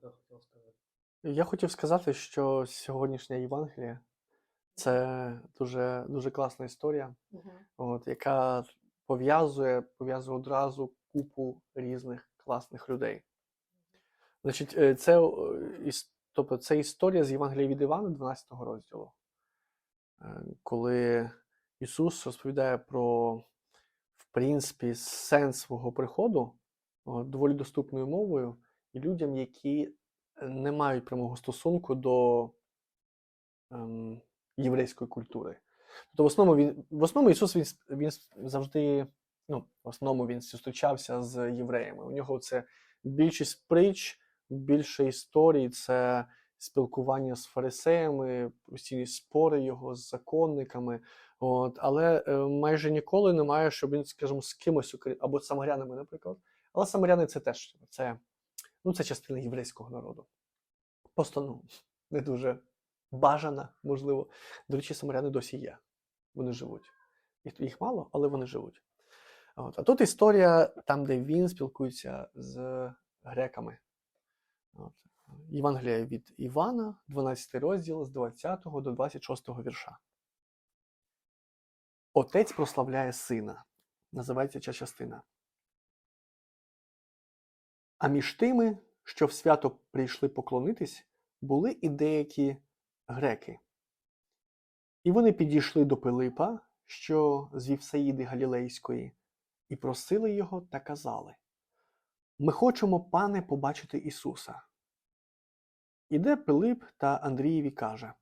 тогда хотел сказать? Я хотів сказати, що сьогоднішня Євангелія це дуже, дуже класна історія, Мгм. от, яка пов'язує, пов'язує одразу купу різних класних людей. Значить, е, це, е, тобто, це історія з Євангелія від Івана, 12 розділу, Е, коли Ісус розповідає про, в принципі, сенс свого приходу доволі доступною мовою людям, які не мають прямого стосунку до ем, єврейської культури. Тобто, в основному він в основному Ісус він, він завжди, ну, в основному він зустрічався з євреями. У нього це більшість притч, більше історій, це спілкування з фарисеями, постійні спори його з законниками. От, але е, майже ніколи немає, щоб він, скажімо, з кимось або з самарянами, наприклад. Але самаряни це теж це, ну, це частина єврейського народу. Просто ну, не дуже бажана, можливо. До речі, самаряни досі є. Вони живуть. Їх мало, але вони живуть. От. А тут історія там, де він спілкується з греками. От. Євангелія від Івана, 12 розділ з 20 до 26 вірша. Отець прославляє сина. Називається ця частина. А між тими, що в свято прийшли поклонитись, були і деякі греки. І вони підійшли до Пилипа, що з Вівсаїди Галілейської, і просили його та казали: Ми хочемо, пане, побачити Ісуса. Іде Пилип та Андрієві каже: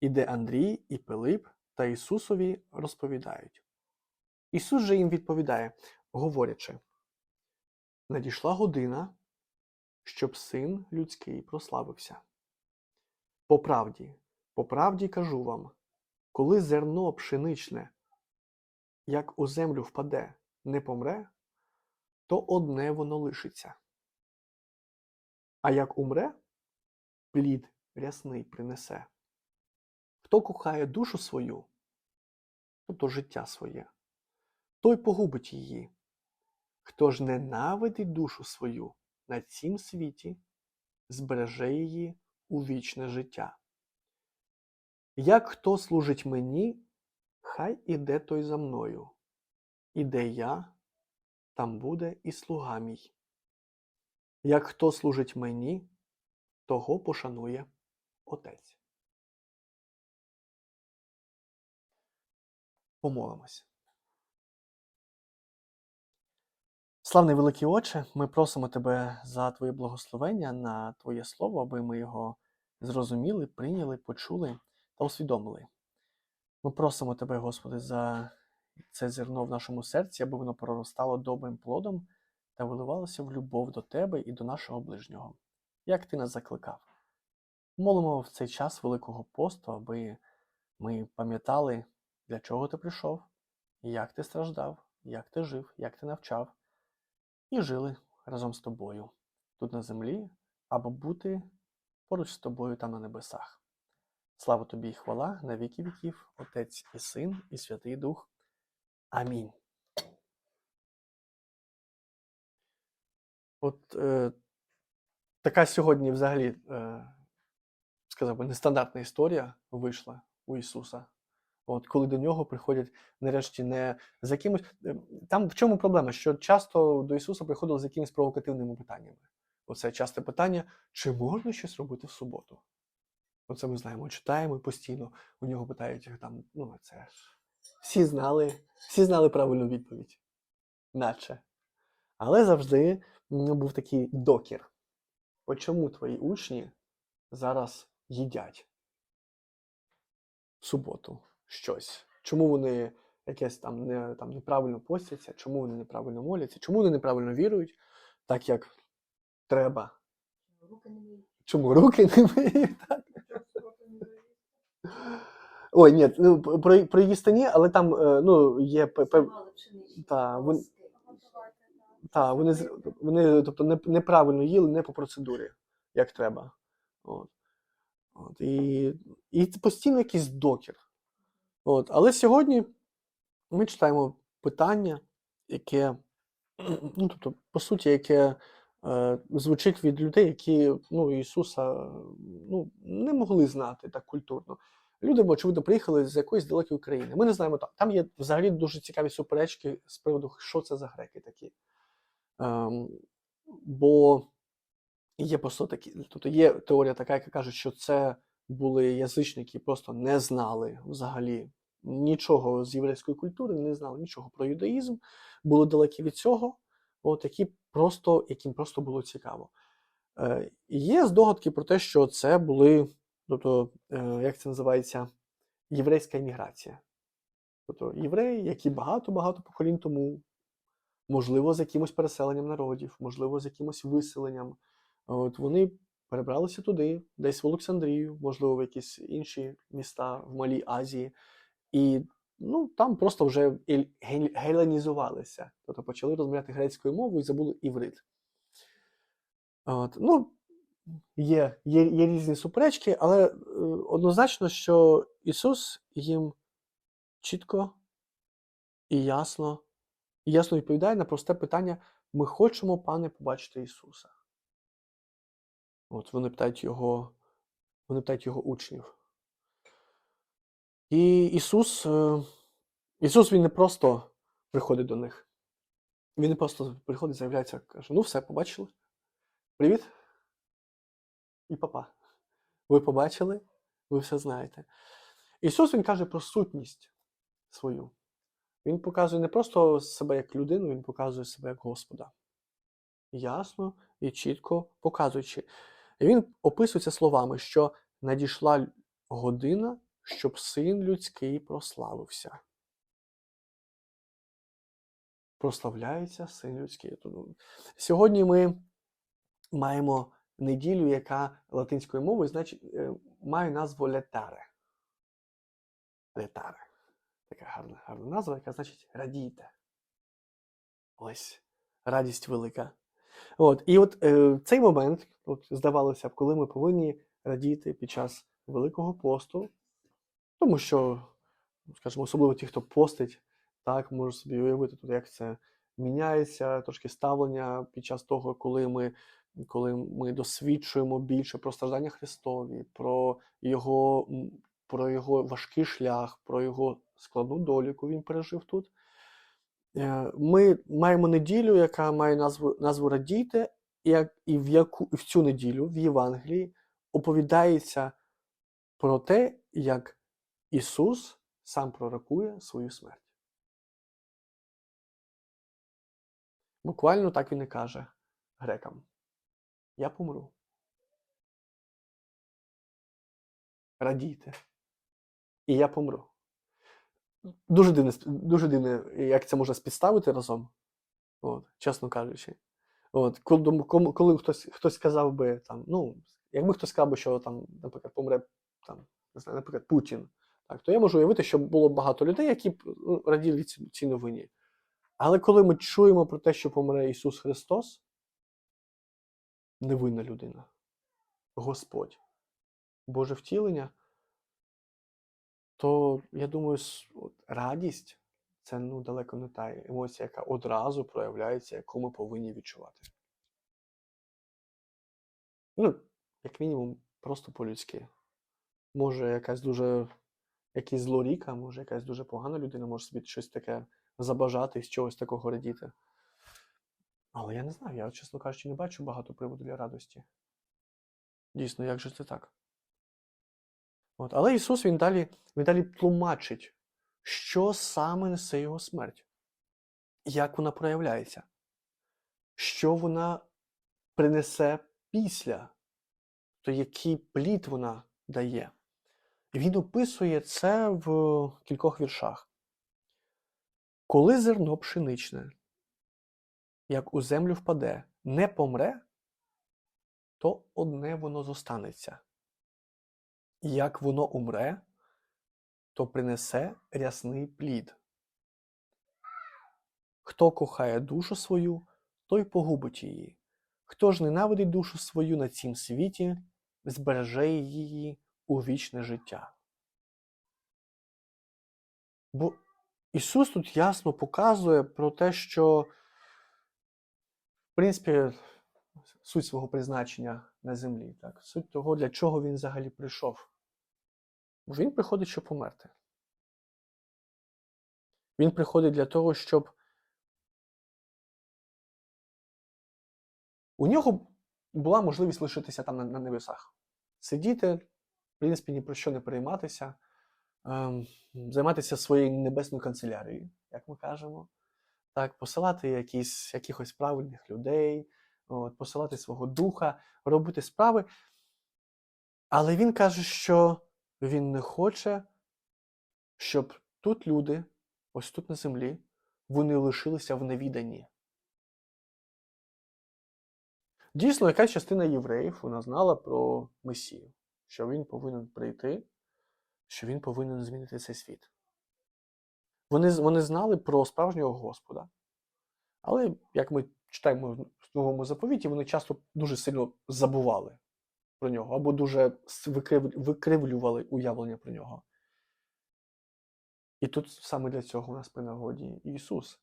Іде Андрій і Пилип та Ісусові розповідають. Ісус же їм відповідає, говорячи: Надійшла година, щоб син людський прославився. По правді, по правді кажу вам, коли зерно пшеничне, як у землю впаде, не помре, то одне воно лишиться. А як умре, плід рясний принесе. Хто кохає душу свою, тобто життя своє, той погубить її. Хто ж ненавидить душу свою на цім світі, збереже її у вічне життя. Як хто служить мені, хай іде той за мною. І де я, там буде і слуга мій. Як хто служить мені, того пошанує Отець. Помолимось. Славний великий Отче, ми просимо Тебе за Твоє благословення на Твоє Слово, аби ми його зрозуміли, прийняли, почули та усвідомили. Ми просимо Тебе, Господи, за це зерно в нашому серці, аби воно проростало добрим плодом та виливалося в любов до Тебе і до нашого ближнього, як Ти нас закликав. Молимо в цей час Великого посту, аби ми пам'ятали, для чого ти прийшов, як ти страждав, як ти жив, як ти навчав, і жили разом з тобою тут на землі, або бути поруч з тобою там на небесах. Слава тобі і хвала на віки віків, Отець і Син, і Святий Дух. Амінь. От е, така сьогодні взагалі, е, сказав би, нестандартна історія вийшла у Ісуса. От коли до нього приходять нарешті не з якимось. е, Там в чому проблема? Що часто до Ісуса приходили з якимись провокативними питаннями. Оце часте питання: чи можна щось робити в суботу? Оце ми знаємо, читаємо і постійно. У нього питають там, ну це ж всі знали, всі знали правильну відповідь, наче. Але завжди ну, був такий докір. От чому твої учні зараз їдять в суботу щось? Чому вони якесь там, не, там неправильно постяться, чому вони неправильно моляться, чому вони неправильно вірують, так як треба? Руки не миють. Чому руки не миють? Так? Ой, ні, ну, про, про їсти ні, але там е, ну, є пе- пев- Та, вон- Та, вони, з- вони тобто, неправильно їли, не по процедурі, як треба. От. От. І, і постійно якийсь докір. От. Але сьогодні ми читаємо питання, яке, ну, тобто, по суті, яке е, звучить від людей, які ну, Ісуса ну, не могли знати так культурно. Люди, очевидно, приїхали з якоїсь далекої країни. Ми не знаємо там. Там є взагалі дуже цікаві суперечки з приводу, що це за греки такі. Ем, бо є просто такі, тобто є теорія така, яка каже, що це були язичники, просто не знали взагалі нічого з єврейської культури, не знали нічого про юдаїзм, були далекі від цього, от які просто, яким просто було цікаво. Е, є здогадки про те, що це були, тобто, е, як це називається, єврейська еміграція. Тобто євреї, які багато-багато поколінь тому, можливо, з якимось переселенням народів, можливо, з якимось виселенням, от вони перебралися туди, десь в Олександрію, можливо, в якісь інші міста в Малій Азії, і ну, там просто вже геланізувалися, тобто почали розмовляти грецькою мовою і забули іврит. От, ну, є, є, є різні суперечки, але е, однозначно, що Ісус їм чітко і ясно, і ясно відповідає на просте питання: ми хочемо, пане, побачити Ісуса. От вони питають його, вони питають його учнів. І Ісус, е, Ісус він не просто приходить до них. Він не просто приходить, заявляється, каже: ну все, побачили. Привіт. І папа. Ви побачили, ви все знаєте. Ісус Він каже про сутність свою. Він показує не просто себе як людину, Він показує себе як Господа. Ясно і чітко показуючи. І він описується словами, що надійшла година, щоб син людський прославився. Прославляється син людський. Сьогодні ми маємо неділю, яка латинською мовою значить, е, має назву летаре. Летаре. Така гарна, гарна назва, яка значить радійте. Ось радість велика. От, і от е, цей момент, от, здавалося б, коли ми повинні радіти під час Великого посту, тому що, скажімо, особливо ті, хто постить, так, можу собі уявити, тут, як це міняється, трошки ставлення під час того, коли ми, коли ми досвідчуємо більше про страждання Христові, про його, про його важкий шлях, про його складну долю, яку він пережив тут. Е, Ми маємо неділю, яка має назву, назву Радійте, як, і, в яку, в цю неділю в Євангелії оповідається про те, як Ісус сам пророкує свою смерть. Буквально так він і каже грекам: Я помру. Радійте. І я помру. Дуже дивне, дуже дивне, як це можна спідставити разом, от, чесно кажучи. От, коли, коли хтось, хтось сказав би, там, ну, якби хтось сказав би, що там, наприклад, помре там, не знаю, наприклад, Путін, так, то я можу уявити, що було багато людей, які б ну, раділи цій новині. Але коли ми чуємо про те, що помре Ісус Христос, невинна людина, Господь, Боже втілення, то я думаю, радість це ну, далеко не та емоція, яка одразу проявляється, яку ми повинні відчувати. Ну, як мінімум, просто по-людськи. Може, якась дуже якийсь злоріка, може, якась дуже погана людина може собі щось таке забажати з чогось такого радіти. Але я не знаю, я, чесно кажучи, не бачу багато приводу для радості. Дійсно, як же це так? От, але Ісус він далі, він далі тлумачить, що саме несе його смерть, як вона проявляється, що вона принесе після, то який плід вона дає. І він описує це в кількох віршах. Коли зерно пшеничне, як у землю впаде, не помре, то одне воно зостанеться. Як воно умре, то принесе рясний плід. Хто кохає душу свою, той погубить її. Хто ж ненавидить душу свою на цім світі, збереже її у вічне життя. Бо Ісус тут ясно показує про те, що, в принципі, суть свого призначення на землі, так? суть того, для чого він взагалі прийшов. Він приходить, щоб померти. Він приходить для того, щоб у нього була можливість лишитися там на, на небесах. Сидіти, в принципі, ні про що не перейматися, ем, займатися своєю небесною канцелярією, як ми кажемо, так, посилати якісь, якихось правильних людей, от, посилати свого духа, робити справи. Але він каже, що він не хоче, щоб тут люди, ось тут на землі, вони лишилися в невіданні. Дійсно, якась частина євреїв вона знала про Месію, що він повинен прийти, що він повинен змінити цей світ. Вони, вони знали про справжнього Господа. Але, як ми читаємо в новому заповіті, вони часто дуже сильно забували про нього, або дуже викривлювали уявлення про нього. І тут саме для цього у нас при нагоді Ісус,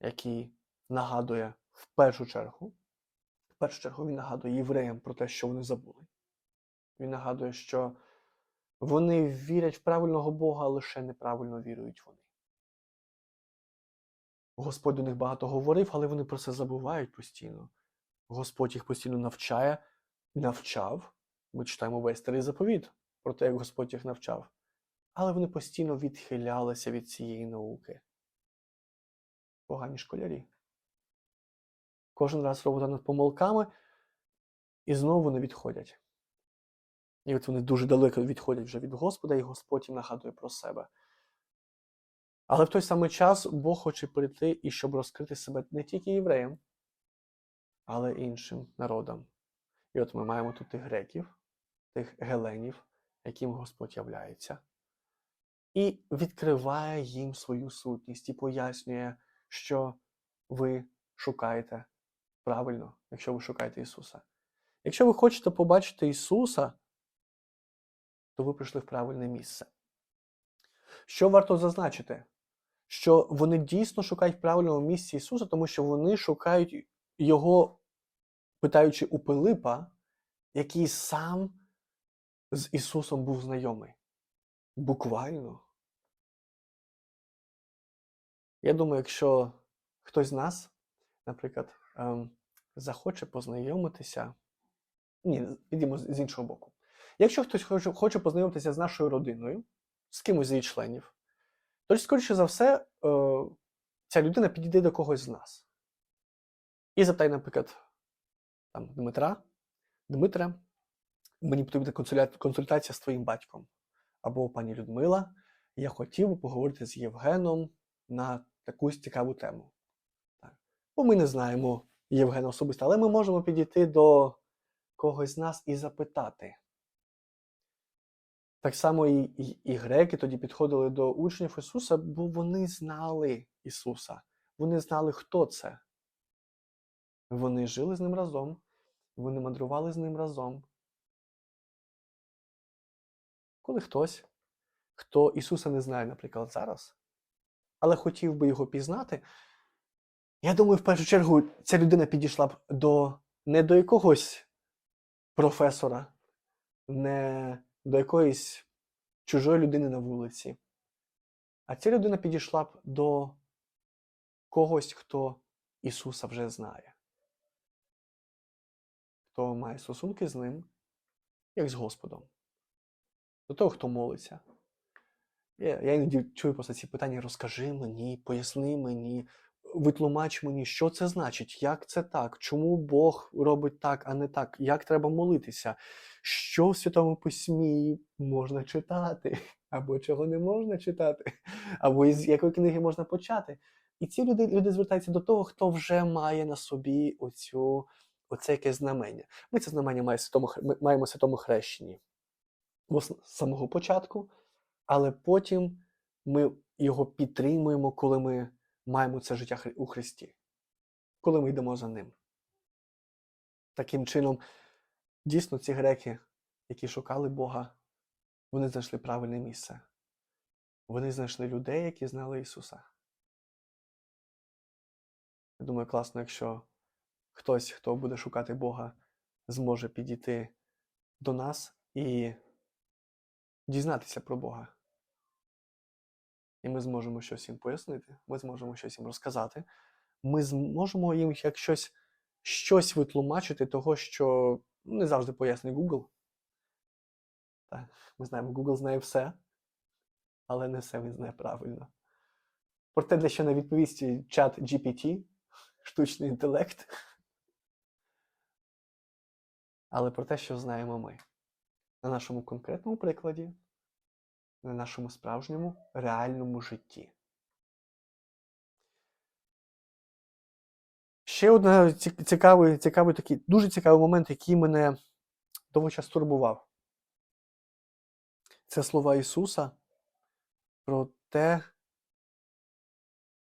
який нагадує в першу чергу, в першу чергу він нагадує євреям про те, що вони забули. Він нагадує, що вони вірять в правильного Бога, лише неправильно вірують вони. Господь до них багато говорив, але вони про це забувають постійно. Господь їх постійно навчає, навчав. Ми читаємо весь старий заповіт про те, як Господь їх навчав. Але вони постійно відхилялися від цієї науки. Погані школярі. Кожен раз робота над помилками, і знову вони відходять. І от вони дуже далеко відходять вже від Господа, і Господь їм нагадує про себе. Але в той самий час Бог хоче прийти і щоб розкрити себе не тільки євреям, але й іншим народам. І от ми маємо тут тих греків, тих геленів, яким Господь являється, і відкриває їм свою сутність і пояснює, що ви шукаєте правильно, якщо ви шукаєте Ісуса. Якщо ви хочете побачити Ісуса, то ви прийшли в правильне місце. Що варто зазначити? Що вони дійсно шукають в правильному місці Ісуса, тому що вони шукають Його, питаючи у Пилипа, який сам з Ісусом був знайомий. Буквально. Я думаю, якщо хтось з нас, наприклад, ем, захоче познайомитися. Ні, підіймо з іншого боку. Якщо хтось хоче познайомитися з нашою родиною, з кимось з її членів, то, скоріше за все, е, ця людина підійде до когось з нас. І запитає, наприклад, там, Дмитра, Дмитре, мені потрібна консультація з твоїм батьком. Або пані Людмила, я хотів би поговорити з Євгеном на якусь цікаву тему. Так. Бо ми не знаємо Євгена особисто, але ми можемо підійти до когось з нас і запитати. Так само і, і, і греки тоді підходили до учнів Ісуса, бо вони знали Ісуса. Вони знали, хто це. Вони жили з ним разом, вони мандрували з ним разом. Коли хтось, хто Ісуса не знає, наприклад, зараз, але хотів би його пізнати, я думаю, в першу чергу ця людина підійшла б до не до якогось професора, не до якоїсь чужої людини на вулиці. А ця людина підійшла б до когось, хто Ісуса вже знає, хто має стосунки з ним, як з Господом, до того, хто молиться. Я, іноді чую просто ці питання: розкажи мені, поясни мені, витлумач мені, що це значить, як це так, чому Бог робить так, а не так, як треба молитися, що в Святому Письмі можна читати, або чого не можна читати, або із якої книги можна почати. І ці люди, люди звертаються до того, хто вже має на собі оцю, оце якесь знамення. Ми це знамення маємо святому, маємо святому хрещенні з самого початку, але потім ми його підтримуємо, коли ми маємо це життя у Христі, коли ми йдемо за ним. Таким чином, дійсно, ці греки, які шукали Бога, вони знайшли правильне місце. Вони знайшли людей, які знали Ісуса. Я думаю, класно, якщо хтось, хто буде шукати Бога, зможе підійти до нас і дізнатися про Бога. І ми зможемо щось їм пояснити, ми зможемо щось їм розказати. Ми зможемо їм як щось, щось витлумачити того, що не завжди пояснює Google. Так, ми знаємо, Google знає все, але не все він знає правильно. Проте, для що не відповість чат GPT, штучний інтелект. Але про те, що знаємо ми на нашому конкретному прикладі, на нашому справжньому реальному житті. Ще один цікавий, цікавий такий, дуже цікавий момент, який мене довго час турбував. Це слова Ісуса про те,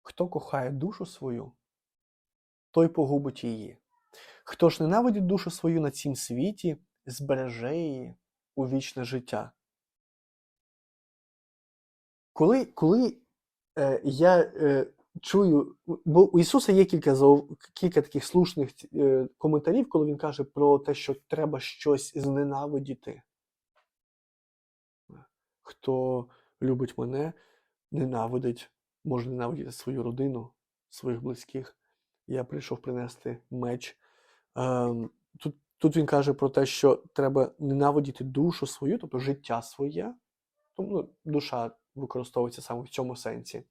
хто кохає душу свою, той погубить її. Хто ж ненавидить душу свою на цім світі, збереже її у вічне життя. Коли коли е, я е, чую, бо у Ісуса є кілька кілька таких слушних е, коментарів, коли Він каже про те, що треба щось зненавидіти. Хто любить мене, ненавидить, може ненавидіти свою родину, своїх близьких. Я прийшов принести меч. Ем, тут, тут він каже про те, що треба ненавидіти душу свою, тобто життя своє. Тому ну, душа використовується саме в цьому сенсі,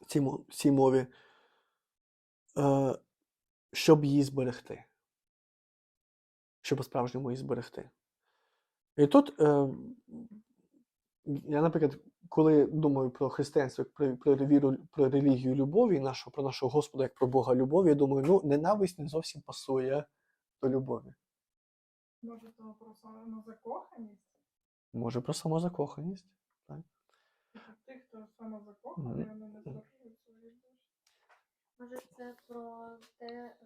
в цій, мові, е, щоб її зберегти. Щоб по-справжньому її зберегти. І тут е, я, наприклад, коли думаю про християнство, про, про віру, про релігію любові, нашу, про нашого Господа, як про Бога любові, я думаю, ну, ненависть не зовсім пасує до любові. Може, то про самозакоханість? Може, про самозакоханість. Так. Тих, хто самозакоханий, Мгм. вони не зберігають свої душі. Може, це про те, е,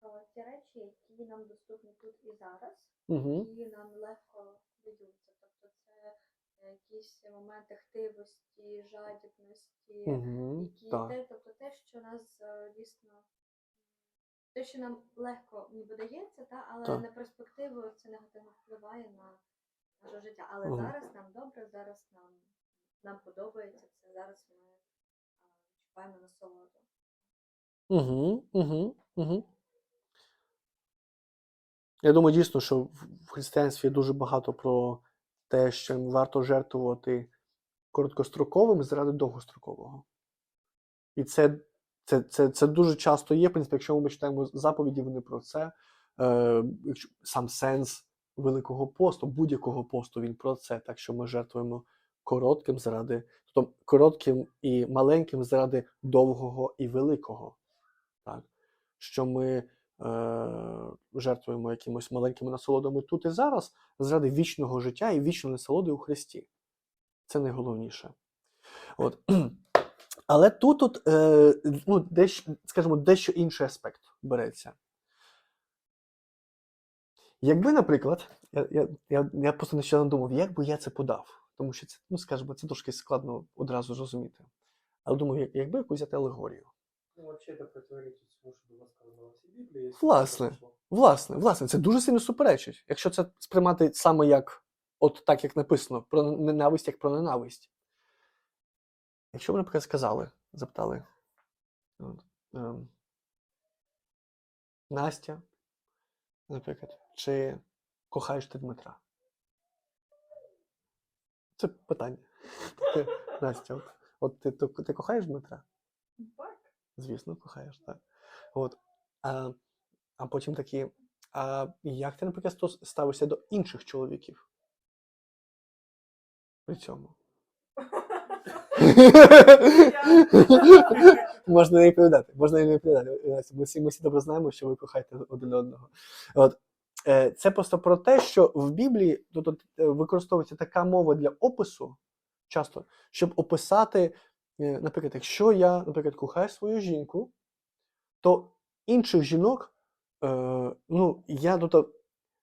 про ті речі, які нам доступні тут і зараз, Угу. і нам легко даються. Тобто це е, якісь моменти хтивості, жадібності, Угу. які Так. те, тобто те, що нас е, дійсно. Те, що нам легко ніби дається, та, але Так. на перспективу це негативно впливає на наше життя. Але Мгм. зараз нам добре, зараз нам, нам подобається це, зараз ми відчуваємо насолоду. Угу, угу, угу. Я думаю, дійсно, що в в християнстві дуже багато про те, що варто жертвувати короткостроковим заради довгострокового. І це, це, це, це дуже часто є. В принципі, якщо ми читаємо заповіді, вони про це. Е, сам сенс Великого посту, будь-якого посту, він про це. Так що ми жертвуємо коротким заради, тобто коротким і маленьким заради довгого і великого. Так? Що ми е, жертвуємо якимось маленькими насолодами тут і зараз заради вічного життя і вічної насолоди у Христі. Це найголовніше. От. Але тут, от, е, ну, дещо, скажімо, дещо інший аспект береться. Якби, наприклад, я, я, я, я просто нещодавно думав, як би я це подав, тому що це, ну, скажімо, це трошки складно одразу зрозуміти. Але думаю, як, якби якусь взяти алегорію. Ну, вообще это противоречит всему, что было сказано в Библии. если Власне. это пошло. Власне, власне, це дуже сильно суперечить. Якщо це сприймати саме як, от так, як написано, про ненависть, як про ненависть. Якщо б, наприклад, сказали, запитали, от, ем, Настя, наприклад, чи кохаєш ти Дмитра? Це питання. Настя, от, от ти, ти, ти кохаєш Дмитра? Так. Звісно, кохаєш, так. От. А, а потім такі. А як ти, наприклад, ставишся до інших чоловіків? При цьому. можна не відповідати. Можна не відповідати. Ми всі, ми всі добре знаємо, що ви кохаєте один одного. От. Е, Це просто про те, що в Біблії тут, е, використовується така мова для опису часто, щоб описати, е, наприклад, якщо я, наприклад, кохаю свою жінку, то інших жінок, ну, я тобто,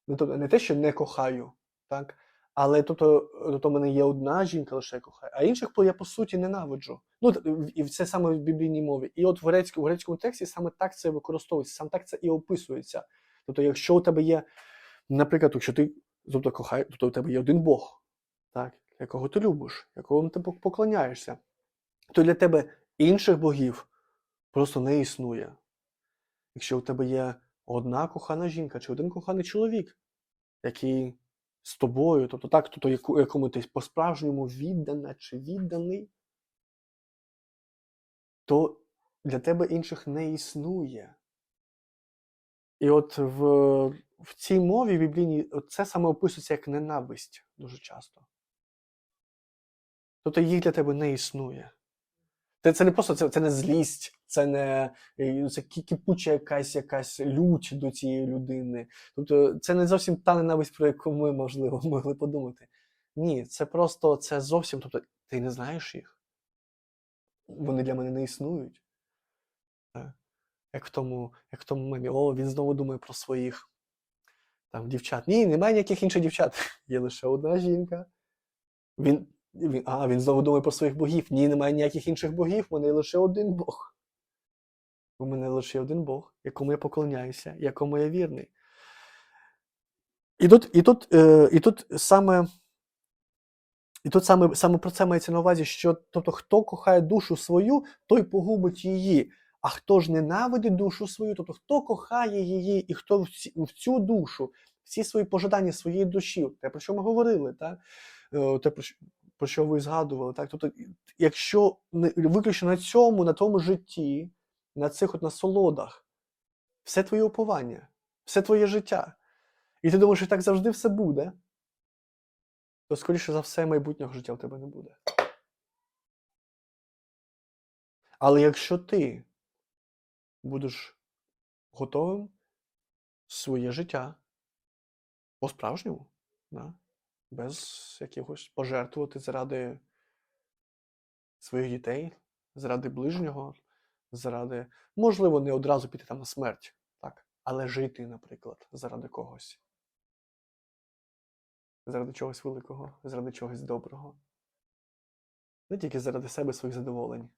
не, тобто, не те, що не кохаю, так, Але тобто, тобто в мене є одна жінка, лише я кохаю, а інших я по суті ненавиджу. Ну, і це саме в біблійній мові. І от в грецькому, в грецькому тексті саме так це використовується, саме так це і описується. Тобто, якщо у тебе є, наприклад, якщо ти тобто, кохай, тобто у тебе є один Бог, так, якого ти любиш, якому ти поклоняєшся, то для тебе інших богів просто не існує. Якщо у тебе є одна кохана жінка чи один коханий чоловік, який з тобою, тобто так, тобто якому ти по-справжньому віддана чи відданий, то для тебе інших не існує. І от в, в цій мові біблійній це саме описується як ненависть дуже часто. Тобто їх для тебе не існує. Це, це не просто це, це не злість, це не е, це кі- кипуча якась якась лють до цієї людини. Тобто це не зовсім та ненависть, про яку ми, можливо, могли подумати. Ні, це просто це зовсім. Тобто, ти не знаєш їх. Вони для мене не існують. Е, Як в тому, як в тому мемі, о, він знову думає про своїх там дівчат. Ні, немає ніяких інших дівчат. Є лише одна жінка. Він, він, а, він знову думає про своїх богів. Ні, немає ніяких інших богів, в мене є лише один Бог. У мене лише один Бог, якому я поклоняюся, якому я вірний. І тут, і тут, е, і тут саме. І тут саме, саме про це мається на увазі, що тобто, хто кохає душу свою, той погубить її. А хто ж ненавидить душу свою, тобто хто кохає її, і хто в, цю душу, всі свої пожадання своєї душі, те, про що ми говорили, так? Е, те, про що, про що ви згадували. Так? Тобто, якщо виключно на цьому, на тому житті, на цих от насолодах, все твоє уповання, все твоє життя, і ти думаєш, що так завжди все буде, то, скоріше за все, майбутнього життя в тебе не буде. Але якщо ти будеш готовим своє життя по-справжньому, да? без якихось пожертвувати заради своїх дітей, заради ближнього, заради, можливо, не одразу піти там на смерть, так? але жити, наприклад, заради когось. Заради чогось великого, заради чогось доброго. Не тільки заради себе своїх задоволень,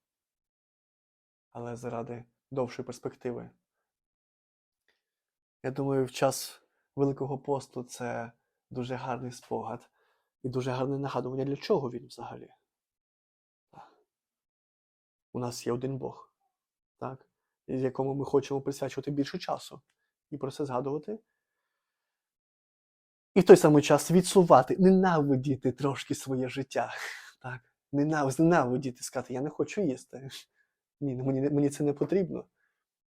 але заради довшої перспективи. Я думаю, в час Великого посту це дуже гарний спогад і дуже гарне нагадування, для чого він взагалі. У нас є один Бог, так? якому ми хочемо присвячувати більше часу і про це згадувати. І в той самий час відсувати, ненавидіти трошки своє життя. Так? Ненав, ненавидіти, сказати, я не хочу їсти. Ні, ну мені, мені це не потрібно.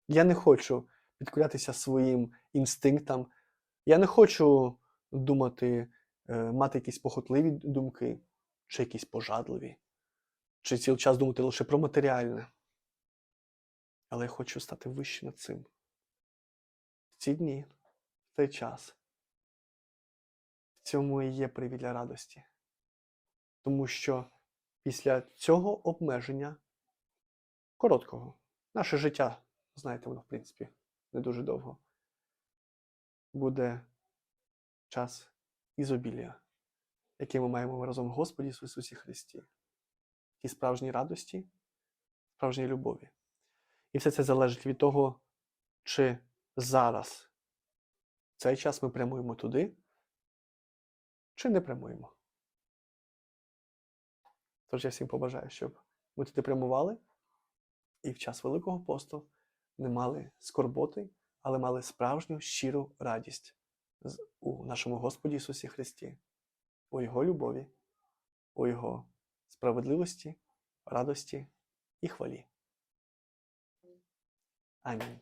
Я не хочу підкорятися своїм інстинктам. Я не хочу думати, е, мати якісь похотливі думки, чи якісь пожадливі, чи цілий час думати лише про матеріальне. Але я хочу стати вище над цим. В ці дні, в цей час. В цьому і є привід для радості. Тому що після цього обмеження короткого, наше життя, знаєте, воно, в принципі, не дуже довго, буде час ізобілія, який ми маємо разом в Господі Ісусі Христі, і справжній радості, справжній любові. І все це залежить від того, чи зараз цей час ми прямуємо туди, чи не прямуємо. Тож я всім побажаю, щоб ми туди прямували і в час Великого посту не мали скорботи, але мали справжню щиру радість у нашому Господі Ісусі Христі, у Його любові, у Його справедливості, радості і хвалі. Амінь.